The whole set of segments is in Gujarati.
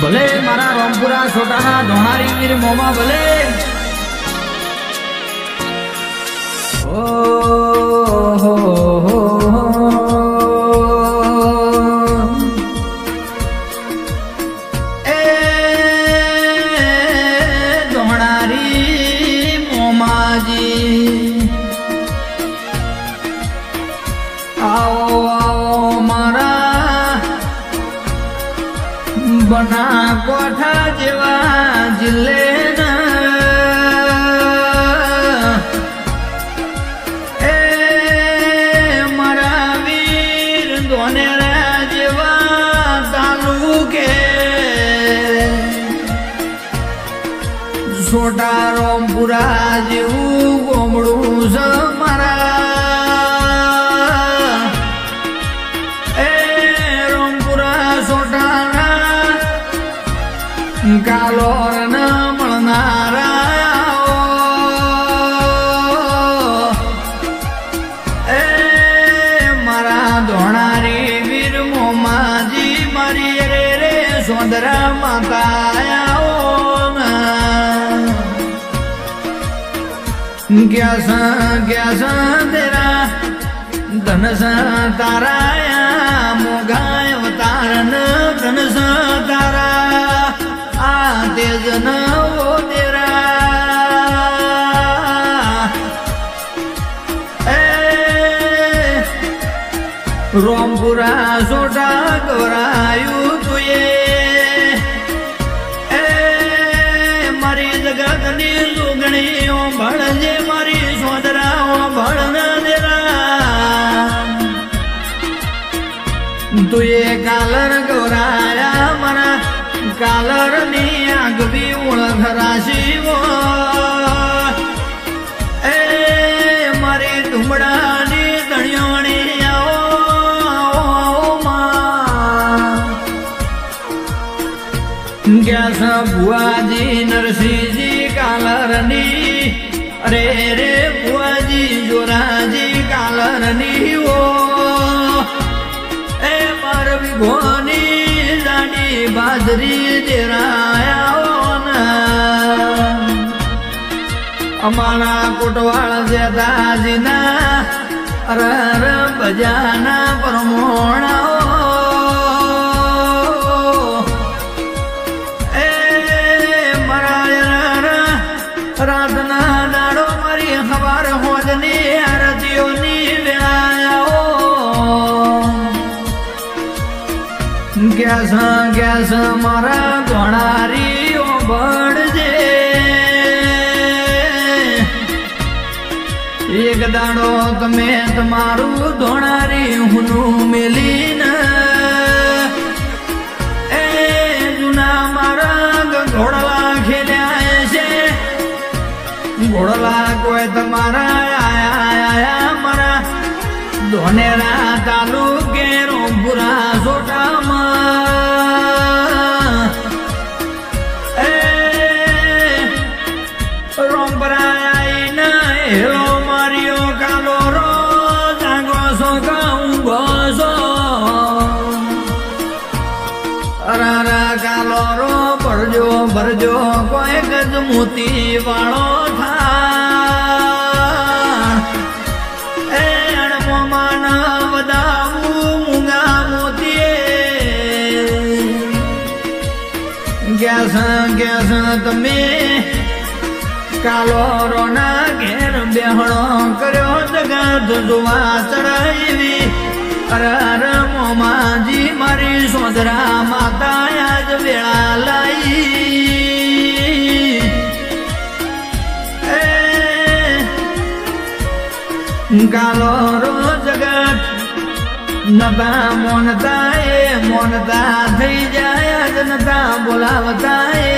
ભલે મારા રામપુરા છોટાના ધોણારી વીર મોમાં ભલે. ઓ હો હો. એ ધોણારી મોમાજી. કોઠા જેવા જિલ્લે છોટા રોમપુરા જેવું સોદરા માતા ગયા સા ગયા સા તેરા ધનસ તારાયા, મોઘાય અવતારન ધનસ તારા, આ તેજ નવો તેરા. રોમપુરા સોટા ગોરાયું તુએ કાલર ગોરાયા મારા કાલરની આગવી ઓળખ રાશીઓ એ મારી ધુમડાની ધણિયોણી આવો માં. ગયા ભુવાજી નરસિંહજી કાલરની, અરે રે ભુવાજી જોરાજી કાલરની બાજરી દેરાયા અમારા કોટવાળ જેતાજીના અરર બજાના પરમોણાઓ. એ મારા રાતના દાડો મારી ખબર હોજની આરતીઓની વેળાઓ ગેસ ગેસ મારા ગોણારીઓ ભણજે એક દાડો તમે તમારું ધોણારી હુનું મેલીને. એ જૂના મારા ઘોડલા ખેલ્યા છે. ઘોડલા કોઈ તમારા આયા આયા મારા ધોનેરા મોતી વાળો તમે કાલો રોના ઘેર બેહણો કર્યો જગત જોવા ચડાવી. અરર મોમાજી મારી સોદરા માતા આજ વેળા લાઈ કાલો રો જગત નતા મોનતા એ મોનતા થઈ જાય જનતા નતા બોલાવતા એ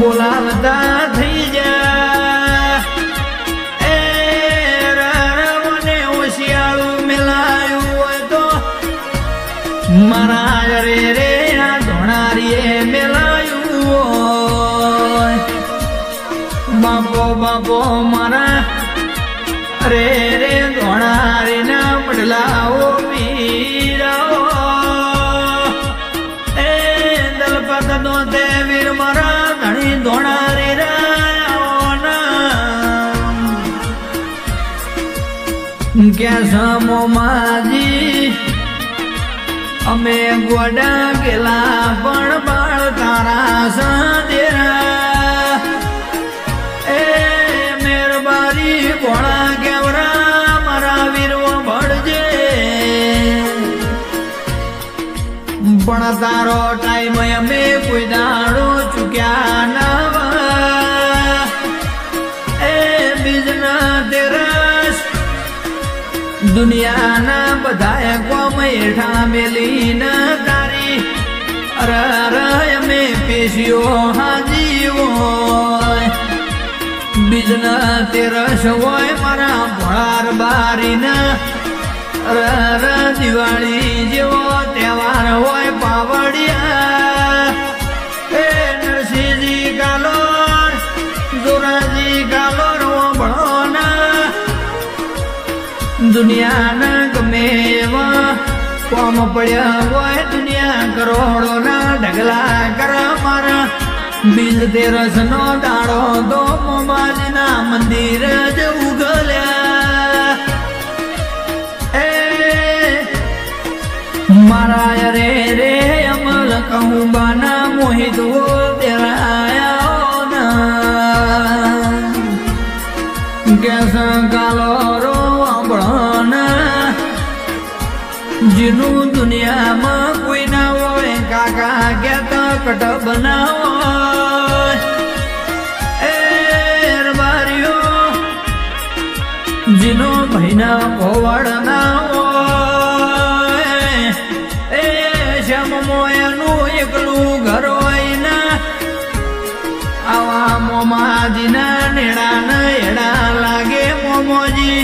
બોલાવતા થઈ જા એ રાવને હોશિયાળું મિલાયું હોય તો મારા રે રે આ ધોણારીએ મિલાયું હોય. બાપો બાપો, મારા રે રે ધોણા રે ના પડલાઓ પીરાઓ. એ દલપત નો તે વીર ધણી ધોણા ક્યાં સમો માજી? અમે ગોડા ગેલા પણ હેઠા મેલી ન તારી. અરે અમે પેશીઓ હાજીઓ બીજના તેરસ હોય મારા ભોળાર બારીના. અરે દિવાળી જેવો તહેવાર હોય પાવડિયા. એ નરસિંહજી કાલોર જોરાજી ભણોના દુનિયાના ગમે એવા કોમ પડ્યા હોય દુનિયા, કરોડોના ઢગલા કરા મારા. બીજ તેરસ નો દાડો તો મોમાજના મંદિર જ ઉગલ્યા. મારા રે રે, અમલ કહું જેનો ભાઈના ભોવાડ ના હોય એ શ્યામ મોયાનું એકલું ઘર હોય ના, આવા મોમાજીના નેડા એડા લાગે મોમોજી.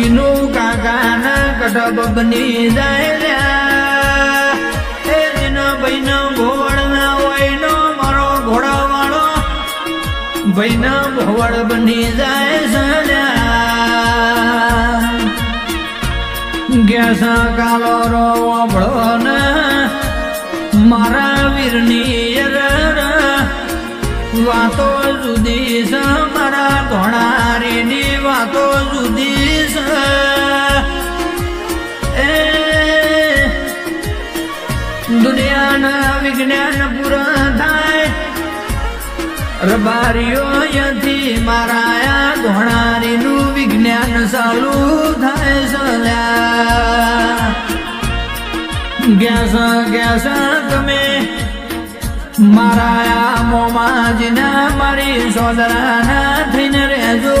ઈનું કાકાના કટબ બની જાય ભાઈના ભોવડ બની જાય સલ્યા ગેસા કાલો રો વાપડો ને, મારા વીરની વાતો જુદી સ, મારા ધોણારીની વાતો જુદી સ. દુનિયાના વિજ્ઞાન પૂરા થાય. રબારીઓ, અહીંયાથી મારા આ ધોણારીનું વિજ્ઞાન ચાલુ થાય સલ્યા ગેસ ગેસ, તમે મારા આ મોમાજીના મારી સોદરાના થઈને રહેજો.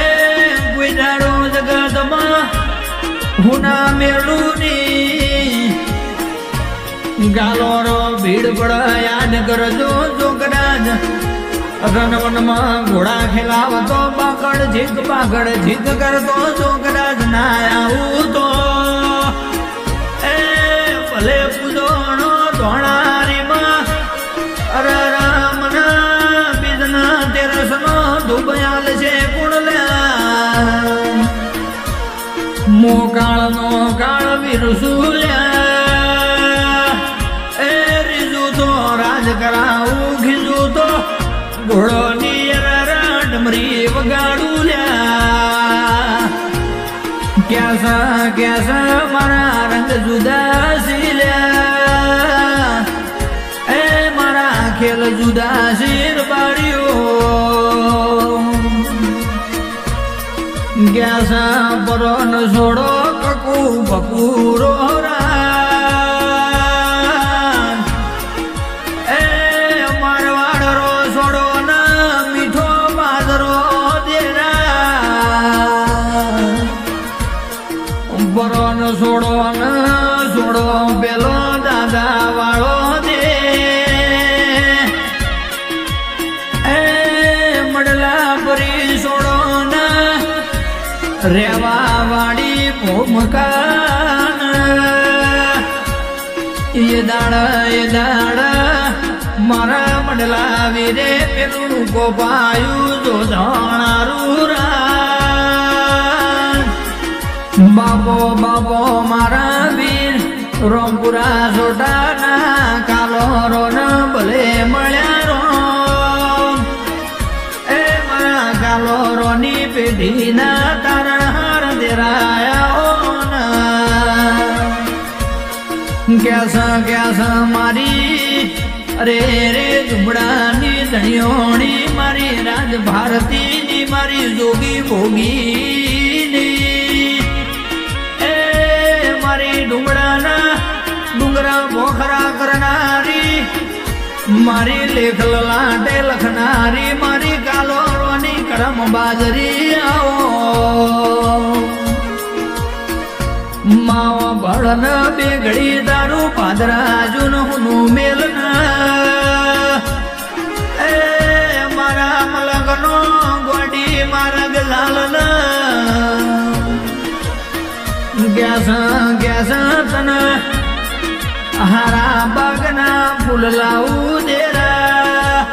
એ દાડો જગતમાં હું ના મેળું ની ગાલોરો ભીડ યાદ કરજો જો કદાચ રનવનમાં ઘોડા ખેલાવતો પાકડ જીત પાકડ જીત કરતો જો ના આવું તો. એ ભલે પૂજોણો ધોણારીમાં અરે રામના બીજના તેરસનો ધુબયાલ છે કુણલ્યા મોકાળનો કાળ વિરસુલ્યા ક્યાસા ક્યાસા મારા રંગ જુદા સીલ્યા એ મારા ખેલ જુદા શીર પાડ્યો ગ્યાસા પરો ન છોડો કકુ બકુરો મારા મંડલા વીરે પેલું ગોપાયું જો જાણારું બાપો બાપો, મારા વીર, રોમપુરા સોટાના કાલો રોન ભલે મળ્યા રો એ મારા કાલો રોની પેઢી તારા હાર દેરાયા ક્યાસ ક્યાસ મારી અરે રે ઝુમડાની ધણિયોણી મારી રાજ ભારતીની, મારી જોગી ભોગીની. એ મારી ડુંગળાના ડુંગરા ભોખરા કરનારી, મારી લેખ લલાટે લખનારી, મારી કાલોની કરમ બાજરી, આવો. માવા ભળન બેગડી દારૂ પાદરાજુ નું મેલન મારા ગલાલન ગ્યાસ ગ્યાસ તન હારા બાગના ફૂલ લાવું દેરા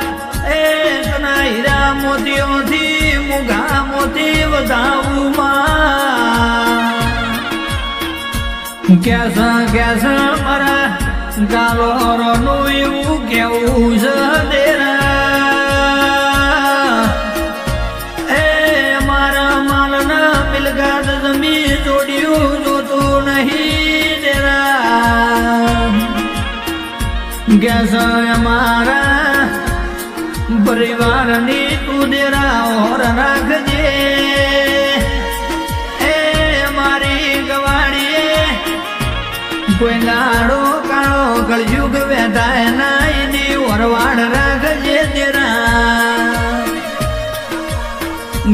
એ તના હીરા મોતીઓથી મુગા મોતી વધાવું માં કેસ કેસ મારા ગાલોરોનું એવું કેવું છે કેસ મારા પરિવારની તું દેરા ઓર રાખજે. એ મારી ગવાડીએ કોઈ લાડો કાળો કળયુગ વેધાય ના એની ઓરવાડ રાખજે તેરા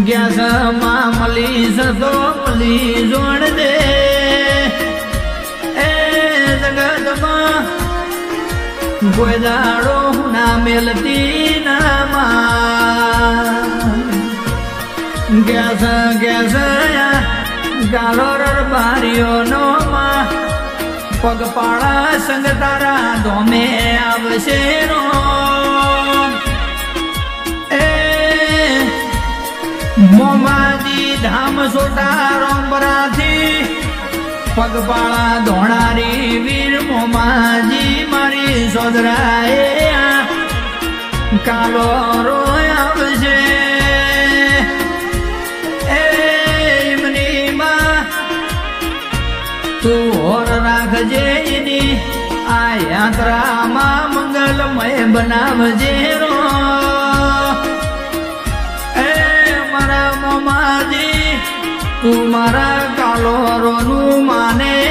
ગેસમાં મળી સતો મલી જોડ કોઈ દાડો ના મેલતી ના માં ગેસ ગેસ ગાલો બારીઓ નો માં પગપાળા સંગ તારા ધોમે આવશે નો. મોમાજી ધામ સોટા રોમબરાથી પગપાળા ધોણારી વીર મોમાજી મારી સોદરાએ કાલો રોય આવશે. તું હોર રાખજે એની આ યાત્રામાં મંગલમય બનાવજે રો એ મારા મોમાજી, તું મારા કાલોરોનું માને.